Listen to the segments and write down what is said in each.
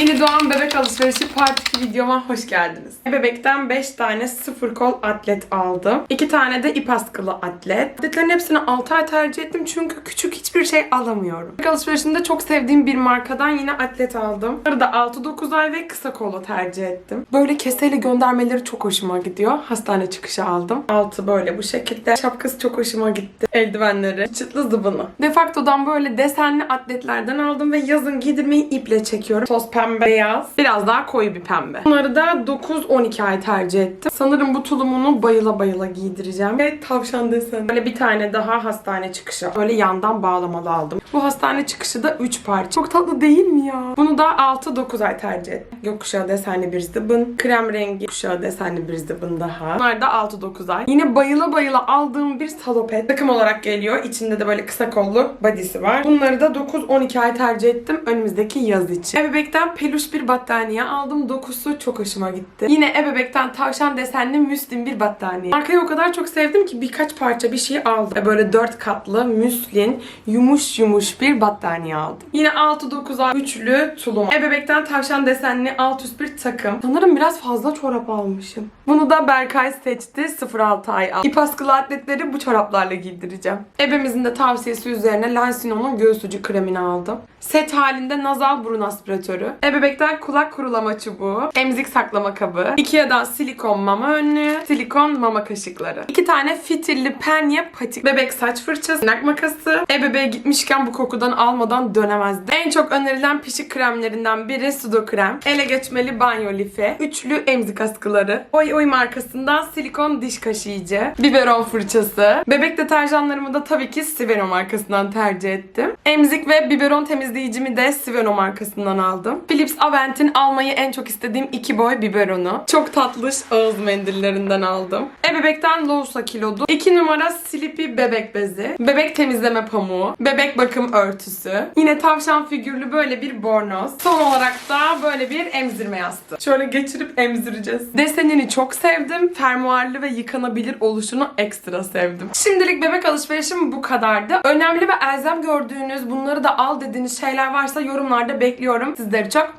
Yeni doğan bebek alışverişi part 2 videoma hoş geldiniz. Bebekten 5 tane sıfır kol atlet aldım. 2 tane de ip askılı atlet. Atletlerin hepsini 6 ay tercih ettim çünkü küçük hiçbir şey alamıyorum. Bebek alışverişinde çok sevdiğim bir markadan yine atlet aldım. Bunları da 6-9 ay ve kısa kolu tercih ettim. Böyle keseyle göndermeleri çok hoşuma gidiyor. Hastane çıkışı aldım. Altı böyle bu şekilde. Şapkası çok hoşuma gitti. Eldivenleri. Çıtlı zıbını. Defakto'dan böyle desenli atletlerden aldım ve yazın giydirmeyi iple çekiyorum. Toz pembe, beyaz. Biraz daha koyu bir pembe. Bunları da 9-12 ay tercih ettim. Sanırım bu tulumunu bayıla bayıla giydireceğim. Ve tavşan deseni. Böyle bir tane daha hastane çıkışı. Böyle yandan bağlamalı aldım. Bu hastane çıkışı da 3 parça. Çok tatlı değil mi ya? Bunu da 6-9 ay tercih ettim. Gökkuşağı desenli bir zıbın. Krem rengi kuşağı desenli bir zıbın daha. Bunlar da 6-9 ay. Yine bayıla bayıla aldığım bir salopet. Takım olarak geliyor. İçinde de böyle kısa kollu body'si var. Bunları da 9-12 ay tercih ettim önümüzdeki yaz için. Ebebek'ten peluş bir battaniye aldım. Dokusu çok hoşuma gitti. Yine Ebebek'ten tavşan desenli müslin bir battaniye. Markayı o kadar çok sevdim ki birkaç parça bir şey aldım. Böyle 4 katlı müslin yumuş yumuş bir battaniye aldım. Yine 6-9 ay üçlü tulum. Ebebek'ten tavşan desenli alt üst bir takım. Sanırım biraz fazla çorap almışım. Bunu da Berkay seçti. 0-6 ay al. İp atletleri bu çoraplarla giydireceğim. Ebemizin de tavsiyesi üzerine Lansino'nun göğüs ucu kremini aldım. Set halinde nazal burun aspiratörü. Ebebekten kulak kurulama çubuğu. Emzik saklama kabı. Ikea'dan silikon mama önlüğü. Silikon mama kaşıkları. İki tane fitilli penye patik. Bebek saç fırçası. Tırnak makası. Ebebeğe gitmişken bu kokudan almadan dönemezdi. En çok önerilen pişik kremlerinden biri Sudo krem. Ele geçmeli banyo lifi. Üçlü emzik askıları. Oy Oy markasından silikon diş kaşıyıcı. Biberon fırçası. Bebek deterjanlarımı da tabii ki Siveno markasından tercih ettim. Emzik ve biberon temizleyicimi de Siveno markasından aldım. Philips Avent'in almayı en çok istediğim iki boy biberonu. Çok tatlış ağız mendillerinden aldım. Ebebek'ten Lousa kilodu. 2 numara Sleepy bebek bezi. Bebek temizleme pamuğu. Bebek bakım örtüsü. Yine tavşan figürlü böyle bir bornoz. Son olarak da böyle bir emzirme yastığı. Şöyle geçirip emzireceğiz. Desenini çok sevdim. Fermuarlı ve yıkanabilir oluşunu ekstra sevdim. Şimdilik bebek alışverişim bu kadardı. Önemli ve elzem gördüğünüz bunları da al dediğiniz şeyler varsa yorumlarda bekliyorum. Sizleri çok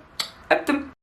öptüm.